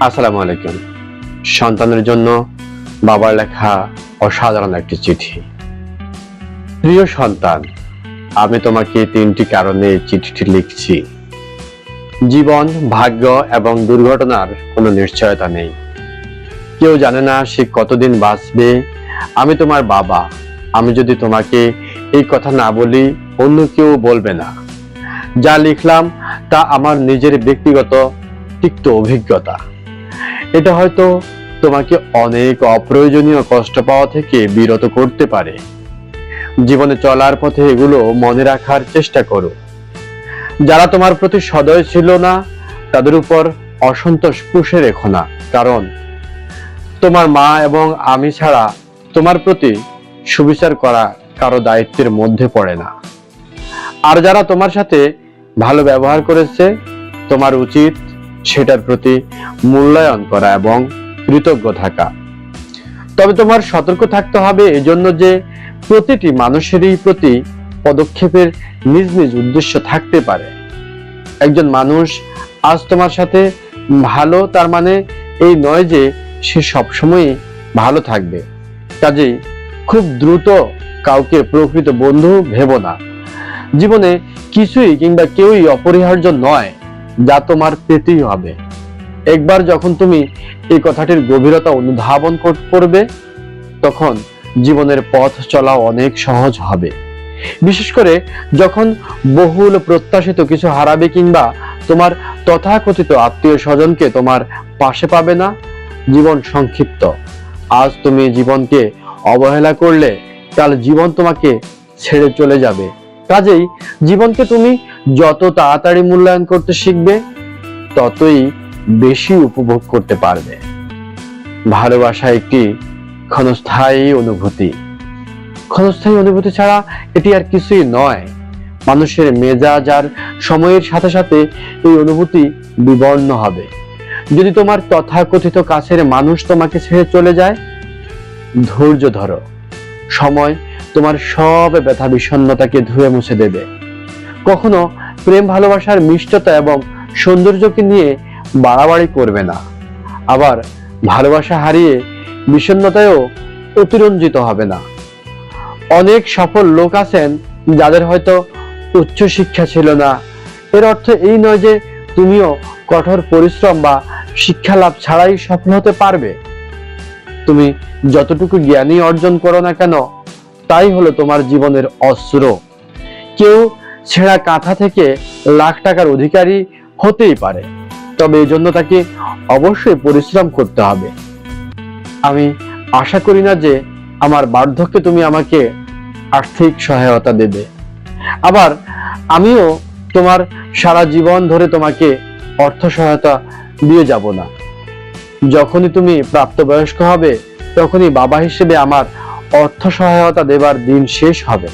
আসসালামু আলাইকুম। সন্তানের জন্য বাবার লেখা অসাধারণ একটি চিঠি। প্রিয় সন্তান, আমি তোমাকে তিনটি কারণে চিঠিটি লিখছি। জীবন, ভাগ্য এবং দুর্ঘটনার কোনো নিশ্চয়তা নেই। কেউ জানে না সে কতদিন বাঁচবে। আমি তোমার বাবা। আমি যদি তোমাকে এই কথা না বলি, অন্য কেউ বলবে না। যা লিখলাম তা আমার নিজের ব্যক্তিগত, তিক্ত অভিজ্ঞতা। এটা হয়তো তোমাকে অনেক অপ্রয়োজনীয় কষ্ট পাওয়া থেকে বিরত করতে পারে। জীবনে চলার পথে এগুলো মনে রাখার চেষ্টা করো। যারা তোমার প্রতি সদয় ছিল না, তাদের উপর অসন্তোষ পুষে রেখো না। কারণ তোমার মা এবং আমি ছাড়া তোমার প্রতি সুবিচার করা কারও দায়িত্বের মধ্যে পড়ে না। আর যারা তোমার সাথে ভালো ব্যবহার করেছে, তোমার উচিত সেটার প্রতি মূল্যায়ন করা এবং কৃতজ্ঞ থাকা। তবে তোমার সতর্ক থাকতে হবে এজন্য যে প্রতিটি মানুষেরই প্রতি পদক্ষেপের নিজ নিজ উদ্দেশ্য থাকতে পারে। একজন মানুষ আজ তোমার সাথে ভালো, তার মানে এই নয় যে সে সবসময়ই ভালো থাকবে। কাজেই খুব দ্রুত কাউকে প্রকৃত বন্ধু ভেবো না। জীবনে কিছুই কিংবা কেউই অপরিহার্য নয়। যা তোমার পেতেই হবে। একবার যখন তুমি এই কথাটির গভীরতা অনুধাবন করবে, তখন জীবনের পথ চলা অনেক সহজ হবে। বিশেষ করে যখন বহুল প্রত্যাশিত কিছু হারাবে কিংবা তোমার তথাকথিত আত্মীয় স্বজনকে তোমার পাশে পাবে না, জীবন সংক্ষিপ্ত। আজ তুমি জীবনকে অবহেলা করলে, কাল জীবন তোমাকে ছেড়ে চলে যাবে। কাজেই জীবনকে তুমি যত তাড়াতাড়ি মূল্যায়ন করতে শিখবে, ততই বেশি উপভোগ করতে পারবে। ভালোবাসা একটি ক্ষণস্থায়ী অনুভূতি। ক্ষণস্থায়ী অনুভূতি ছাড়া এটি আর কিছুই নয়। মানুষের মেজাজ আর সময়ের সাথে সাথে এই অনুভূতি বিবর্ণ হবে। যদি তোমার তথাকথিত কাছের মানুষ তোমাকে ছেড়ে চলে যায়, ধৈর্য ধরো। সময় তোমার সব ব্যথা বিষণ্ণতাকে ধুয়ে মুছে দেবে। কখনো প্রেম, ভালোবাসার মিষ্টতা এবং সৌন্দর্যকে নিয়ে বাড়াবাড়ি করবে না। আবার ভালোবাসা হারিয়ে বিষণ্ণতায়ও অতিরঞ্জিত হবে না। অনেক সফল লোক আছেন যাদের হয়তো উচ্চ শিক্ষা ছিল না। এর অর্থ এই নয় যে তুমিও কঠোর পরিশ্রম বা শিক্ষা লাভ ছাড়াই সফল হতে পারবে। তুমি যতটুকু জ্ঞানী অর্জন করো না কেন, তাই হলো তোমার জীবনের অস্ত্র। কেউ ছেঁড়া কাঁথা থেকে লাখ টাকার অধিকারী হতেই পারে। তবে এই জন্য তাকে অবশ্যই পরিশ্রম করতে হবে। আমি আশা করি না যে আমার বার্ধক্যে তুমি আমাকে আর্থিক সহায়তা দেবে। আবার আমিও তোমার সারা জীবন ধরে তোমাকে অর্থ সহায়তা দিয়ে যাব না। যখনই তুমি প্রাপ্তবয়স্ক হবে, তখনই বাবা হিসেবে আমার অর্থ সহায়তা দেবার দিন শেষ হবে।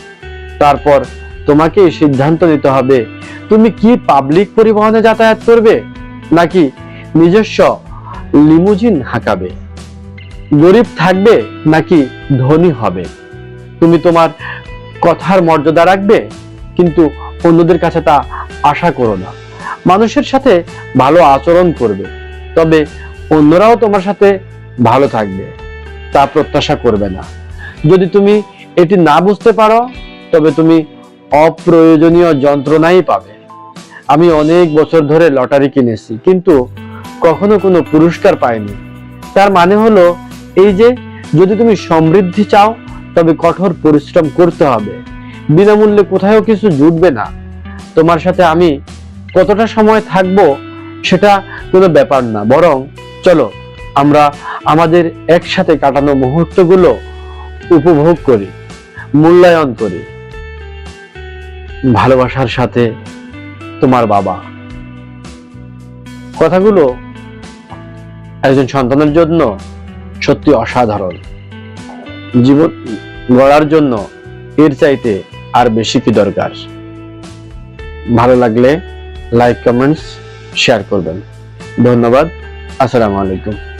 তারপর তোমাকে সিদ্ধান্ত নিতে হবে। তুমি কি পাবলিক পরিবহনে যাতায়াত করবে, নাকি নিজস্ব লিমুজিন হাঁকাবে? গরিব থাকবে, নাকি ধনী হবে? তুমি তোমার কথার মর্যাদা রাখবে, কিন্তু অন্যদের কাছে তা আশা করো না। মানুষের সাথে ভালো আচরণ করবে, তবে অন্যরাও তোমার সাথে ভালো থাকবে, তা প্রত্যাশা করবে না। যদি তুমি এটি না বুঝতে পারো, তবে তুমি অপ্রয়োজনীয় যন্ত্রণাই পাবে। আমি অনেক বছর ধরে লটারি কিনেছি, কিন্তু কখনো কোনো পুরস্কার পাইনি। তার মানে হলো, এই যে যদি তুমি সমৃদ্ধি চাও, তবে কঠোর পরিশ্রম করতে হবে। বিনামূল্যে কোথাও কিছু জুটবে না। তোমার সাথে আমি কতটা সময় থাকব, সেটা কোনো ব্যাপার না। বরং চলো, আমরা আমাদের একসাথে কাটানো মুহূর্তগুলো উপভোগ করি, মূল্যায়ন করি। ভালোবাসার সাথে তোমার বাবা। কথাগুলো একজন সন্তানের জন্য সত্যি অসাধারণ। জীবন গড়ার জন্য এর চাইতে আর বেশি কি দরকার? ভালো লাগলে লাইক কমেন্টস শেয়ার করবেন। ধন্যবাদ, আসসালামু আলাইকুম।